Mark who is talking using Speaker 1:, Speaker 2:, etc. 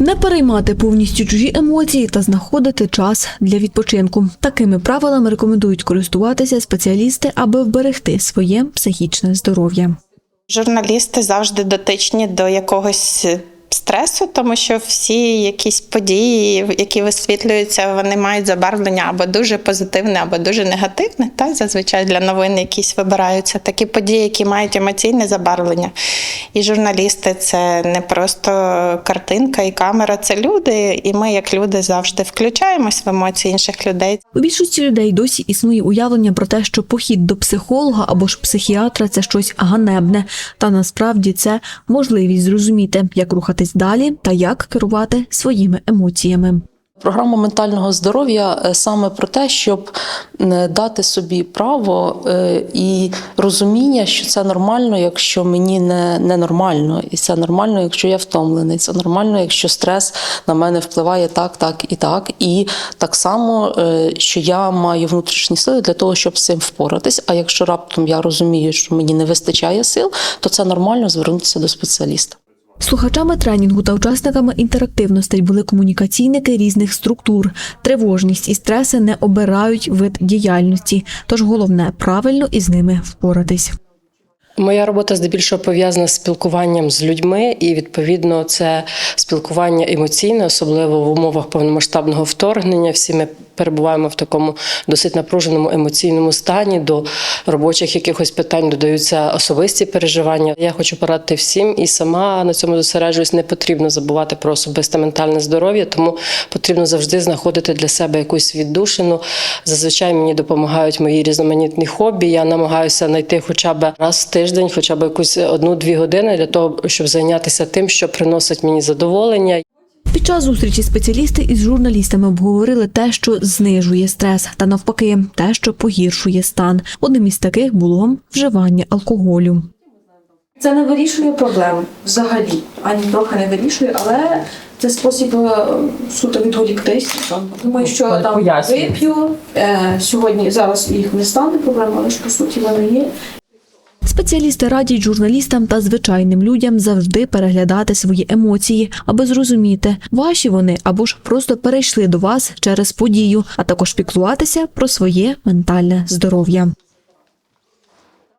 Speaker 1: Не переймати повністю чужі емоції та знаходити час для відпочинку. Такими правилами рекомендують користуватися спеціалісти, аби вберегти своє психічне здоров'я.
Speaker 2: Журналісти завжди дотичні до якогось стресу, тому що всі якісь події, які висвітлюються, вони мають забарвлення або дуже позитивне, або дуже негативне. Та зазвичай для новин якісь вибираються такі події, які мають емоційне забарвлення. І журналісти це не просто картинка і камера, це люди. І ми, як люди, завжди включаємось в емоції інших людей.
Speaker 1: У більшості людей досі існує уявлення про те, що похід до психолога або ж психіатра це щось ганебне. Та насправді це можливість зрозуміти, як рухатись далі та як керувати своїми емоціями.
Speaker 3: Програма ментального здоров'я е, саме про те, щоб е, дати собі право е, і розуміння, що це нормально, якщо мені не, не нормально, і це нормально, якщо я втомлений. Це нормально, якщо стрес на мене впливає так, так і так. І так само, що я маю внутрішні сили для того, щоб з цим впоратись. А якщо раптом я розумію, що мені не вистачає сил, то це нормально звернутися до спеціаліста.
Speaker 1: Слухачами тренінгу та учасниками інтерактивностей були комунікаційники різних структур. Тривожність і стреси не обирають вид діяльності, тож головне правильно із ними впоратись.
Speaker 4: Моя робота здебільшого пов'язана з спілкуванням з людьми, і відповідно це спілкування емоційне, особливо в умовах повномасштабного вторгнення. Всі ми перебуваємо в такому досить напруженому емоційному стані. До робочих якихось питань додаються особисті переживання. Я хочу порадити всім і сама на цьому зосереджуюсь. Не потрібно забувати про особисте ментальне здоров'я, тому потрібно завжди знаходити для себе якусь віддушину. Зазвичай мені допомагають мої різноманітні хобі. Я намагаюся знайти хоча б раз в тиждень, хоча б якусь одну-дві години для того, щоб зайнятися тим, що приносить мені задоволення.
Speaker 1: Під час зустрічі спеціалісти із журналістами обговорили те, що знижує стрес, та навпаки, те, що погіршує стан. Одним із таких було вживання алкоголю.
Speaker 5: Це не вирішує проблем взагалі, ані трохи не вирішує, але це спосіб е, суто відволіктись. Думаю, що там вип'ю е, сьогодні зараз їх не стане проблем, але ж по суті вони є.
Speaker 1: Спеціалісти радять журналістам та звичайним людям завжди переглядати свої емоції, аби зрозуміти, ваші вони або ж просто перейшли до вас через подію, а також піклуватися про своє ментальне здоров'я.